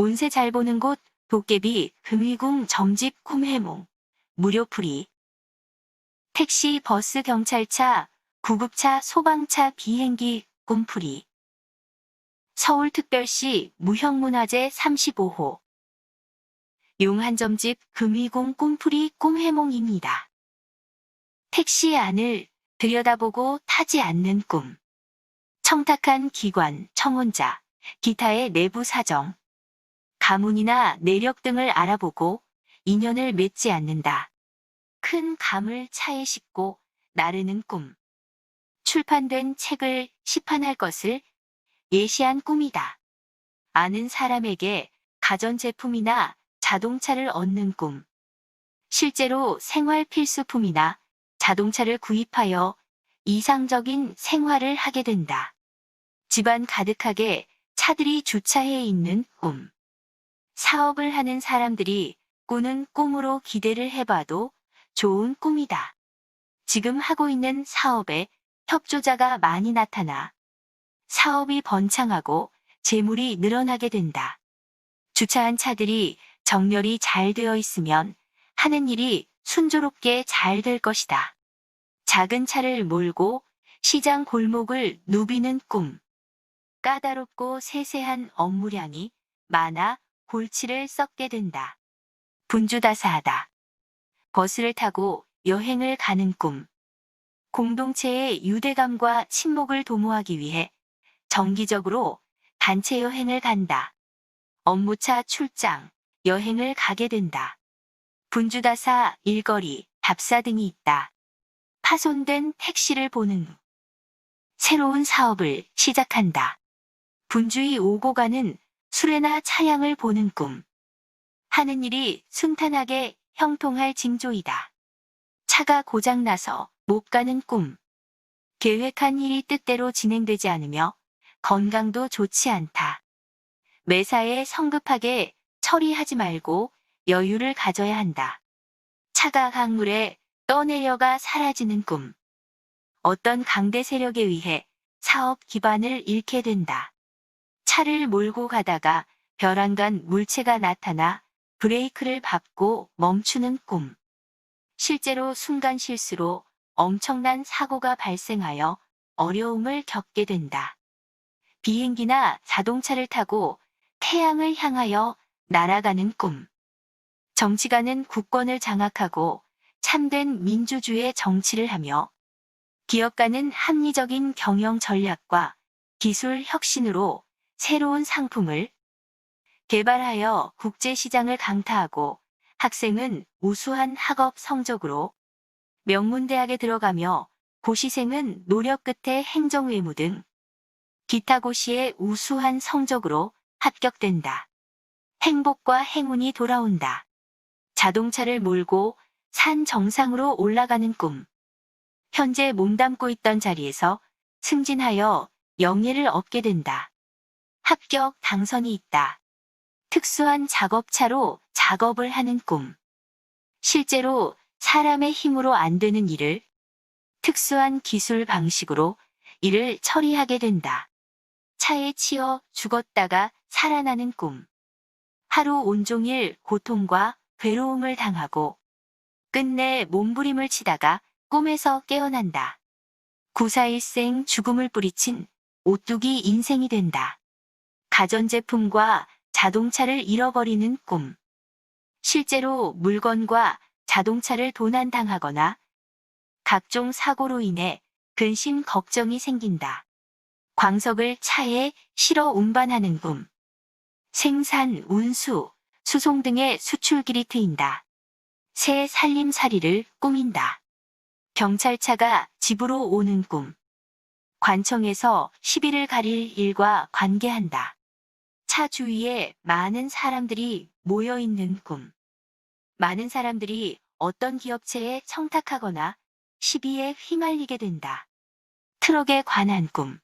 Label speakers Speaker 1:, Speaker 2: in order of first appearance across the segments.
Speaker 1: 운세 잘 보는 곳, 도깨비, 금위궁, 점집, 꿈해몽, 무료풀이. 택시, 버스, 경찰차, 구급차, 소방차, 비행기, 꿈풀이. 서울특별시 무형문화재 35호. 용한점집, 금위궁, 꿈풀이, 꿈해몽입니다. 택시 안을 들여다보고 타지 않는 꿈. 청탁한 기관, 청혼자, 기타의 내부 사정. 가문이나 내력 등을 알아보고 인연을 맺지 않는다. 큰 감을 차에 싣고 나르는 꿈. 출판된 책을 시판할 것을 예시한 꿈이다. 아는 사람에게 가전제품이나 자동차를 얻는 꿈. 실제로 생활 필수품이나 자동차를 구입하여 이상적인 생활을 하게 된다. 집안 가득하게 차들이 주차해 있는 꿈. 사업을 하는 사람들이 꾸는 꿈으로 기대를 해봐도 좋은 꿈이다. 지금 하고 있는 사업에 협조자가 많이 나타나 사업이 번창하고 재물이 늘어나게 된다. 주차한 차들이 정렬이 잘 되어 있으면 하는 일이 순조롭게 잘 될 것이다. 작은 차를 몰고 시장 골목을 누비는 꿈. 까다롭고 세세한 업무량이 많아 골치를 썩게 된다. 분주다사하다. 버스를 타고 여행을 가는 꿈. 공동체의 유대감과 친목을 도모하기 위해 정기적으로 단체 여행을 간다. 업무차 출장, 여행을 가게 된다. 분주다사, 일거리, 답사 등이 있다. 파손된 택시를 보는 후 새로운 사업을 시작한다. 분주히 오고 가는 수레나 차량을 보는 꿈. 하는 일이 순탄하게 형통할 징조이다. 차가 고장나서 못 가는 꿈. 계획한 일이 뜻대로 진행되지 않으며 건강도 좋지 않다. 매사에 성급하게 처리하지 말고 여유를 가져야 한다. 차가 강물에 떠내려가 사라지는 꿈. 어떤 강대 세력에 의해 사업 기반을 잃게 된다. 차를 몰고 가다가 벼랑간 물체가 나타나 브레이크를 밟고 멈추는 꿈. 실제로 순간 실수로 엄청난 사고가 발생하여 어려움을 겪게 된다. 비행기나 자동차를 타고 태양을 향하여 날아가는 꿈. 정치가는 국권을 장악하고 참된 민주주의 정치를 하며 기업가는 합리적인 경영 전략과 기술 혁신으로 새로운 상품을 개발하여 국제시장을 강타하고 학생은 우수한 학업 성적으로 명문대학에 들어가며 고시생은 노력 끝에 행정외무 등 기타 고시의 우수한 성적으로 합격된다. 행복과 행운이 돌아온다. 자동차를 몰고 산 정상으로 올라가는 꿈. 현재 몸담고 있던 자리에서 승진하여 영예를 얻게 된다. 합격 당선이 있다. 특수한 작업차로 작업을 하는 꿈. 실제로 사람의 힘으로 안 되는 일을 특수한 기술 방식으로 일을 처리하게 된다. 차에 치여 죽었다가 살아나는 꿈. 하루 온종일 고통과 괴로움을 당하고 끝내 몸부림을 치다가 꿈에서 깨어난다. 구사일생 죽음을 뿌리친 오뚜기 인생이 된다. 가전제품과 자동차를 잃어버리는 꿈. 실제로 물건과 자동차를 도난당하거나 각종 사고로 인해 근심 걱정이 생긴다. 광석을 차에 실어 운반하는 꿈. 생산, 운수, 수송 등의 수출길이 트인다. 새 살림살이를 꾸민다. 경찰차가 집으로 오는 꿈. 관청에서 시비를 가릴 일과 관계한다. 차 주위에 많은 사람들이 모여 있는 꿈. 많은 사람들이 어떤 기업체에 청탁하거나 시비에 휘말리게 된다. 트럭에 관한 꿈.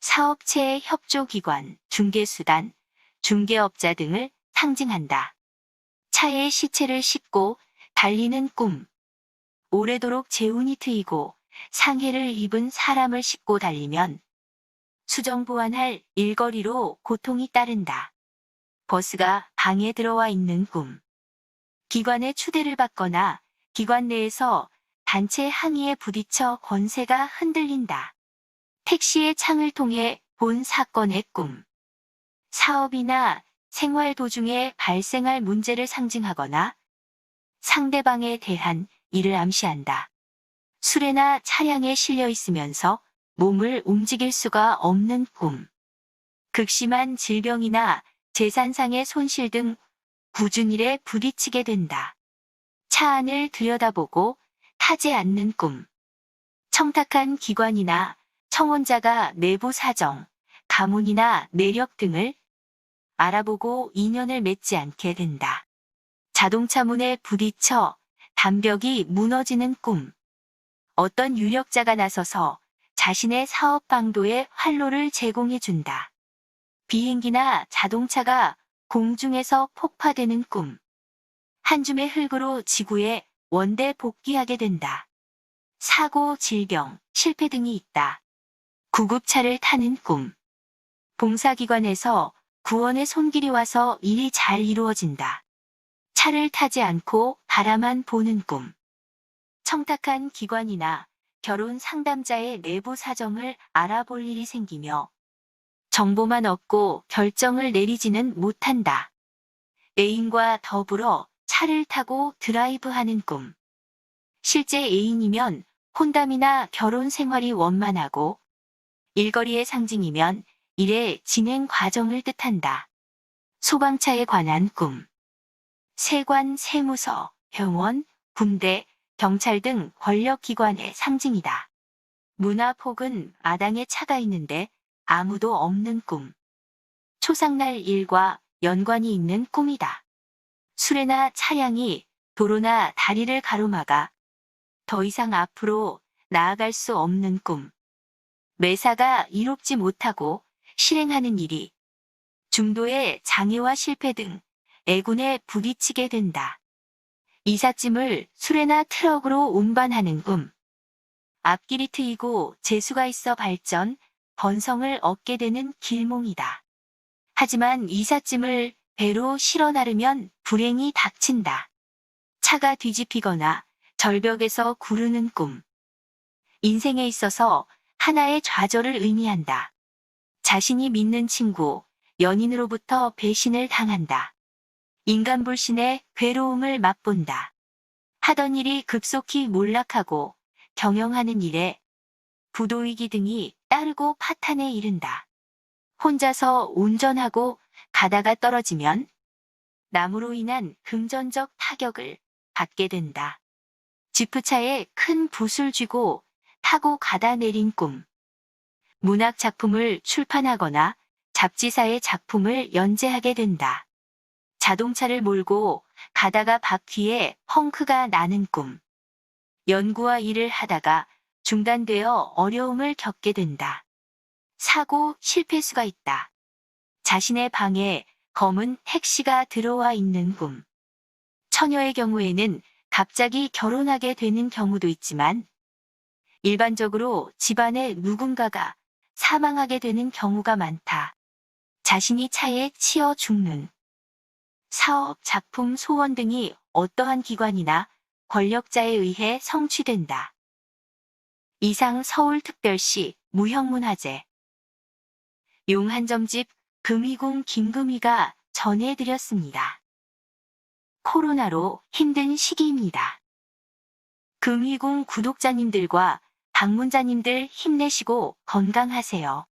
Speaker 1: 사업체의 협조기관, 중개수단, 중개업자 등을 상징한다. 차에 시체를 싣고 달리는 꿈. 오래도록 재운이 트이고 상해를 입은 사람을 싣고 달리면 수정 보완할 일거리로 고통이 따른다. 버스가 방에 들어와 있는 꿈. 기관의 추대를 받거나 기관 내에서 단체 항의에 부딪혀 권세가 흔들린다. 택시의 창을 통해 본 사건의 꿈. 사업이나 생활 도중에 발생할 문제를 상징하거나 상대방에 대한 일을 암시한다. 수레나 차량에 실려 있으면서 몸을 움직일 수가 없는 꿈. 극심한 질병이나 재산상의 손실 등 굳은 일에 부딪히게 된다. 차 안을 들여다보고 타지 않는 꿈. 청탁한 기관이나 청혼자가 내부 사정, 가문이나 내력 등을 알아보고 인연을 맺지 않게 된다. 자동차 문에 부딪혀 담벽이 무너지는 꿈. 어떤 유력자가 나서서 자신의 사업 방도에 활로를 제공해 준다. 비행기나 자동차가 공중에서 폭파되는 꿈. 한 줌의 흙으로 지구에 원대 복귀하게 된다. 사고, 질병, 실패 등이 있다. 구급차를 타는 꿈. 봉사기관에서 구원의 손길이 와서 일이 잘 이루어진다. 차를 타지 않고 바라만 보는 꿈. 청탁한 기관이나 결혼 상담자의 내부 사정을 알아볼 일이 생기며 정보만 얻고 결정을 내리지는 못한다. 애인과 더불어 차를 타고 드라이브하는 꿈. 실제 애인이면 혼담이나 결혼 생활이 원만하고 일거리의 상징이면 일의 진행 과정을 뜻한다. 소방차에 관한 꿈. 세관, 세무서, 병원, 군대, 경찰 등 권력기관의 상징이다. 문 앞 혹은 마당에 차가 있는데 아무도 없는 꿈. 초상날 일과 연관이 있는 꿈이다. 수레나 차량이 도로나 다리를 가로막아 더 이상 앞으로 나아갈 수 없는 꿈. 매사가 이롭지 못하고 실행하는 일이 중도의 장애와 실패 등 애군에 부딪히게 된다. 이삿짐을 수레나 트럭으로 운반하는 꿈. 앞길이 트이고 재수가 있어 발전, 번성을 얻게 되는 길몽이다. 하지만 이삿짐을 배로 실어 나르면 불행이 닥친다. 차가 뒤집히거나 절벽에서 구르는 꿈. 인생에 있어서 하나의 좌절을 의미한다. 자신이 믿는 친구, 연인으로부터 배신을 당한다. 인간 불신의 괴로움을 맛본다. 하던 일이 급속히 몰락하고 경영하는 일에 부도위기 등이 따르고 파탄에 이른다. 혼자서 운전하고 가다가 떨어지면 나무로 인한 금전적 타격을 받게 된다. 지프차에 큰 붓을 쥐고 타고 가다 내린 꿈. 문학 작품을 출판하거나 잡지사의 작품을 연재하게 된다. 자동차를 몰고 가다가 바퀴에 펑크가 나는 꿈. 연구와 일을 하다가 중단되어 어려움을 겪게 된다. 사고, 실패수가 있다. 자신의 방에 검은 택시가 들어와 있는 꿈. 처녀의 경우에는 갑자기 결혼하게 되는 경우도 있지만 일반적으로 집안에 누군가가 사망하게 되는 경우가 많다. 자신이 차에 치여 죽는 사업, 작품, 소원 등이 어떠한 기관이나 권력자에 의해 성취된다. 이상 서울특별시 무형문화재 용한점집 금이공 김금희가 전해드렸습니다. 코로나로 힘든 시기입니다. 금이공 구독자님들과 방문자님들 힘내시고 건강하세요.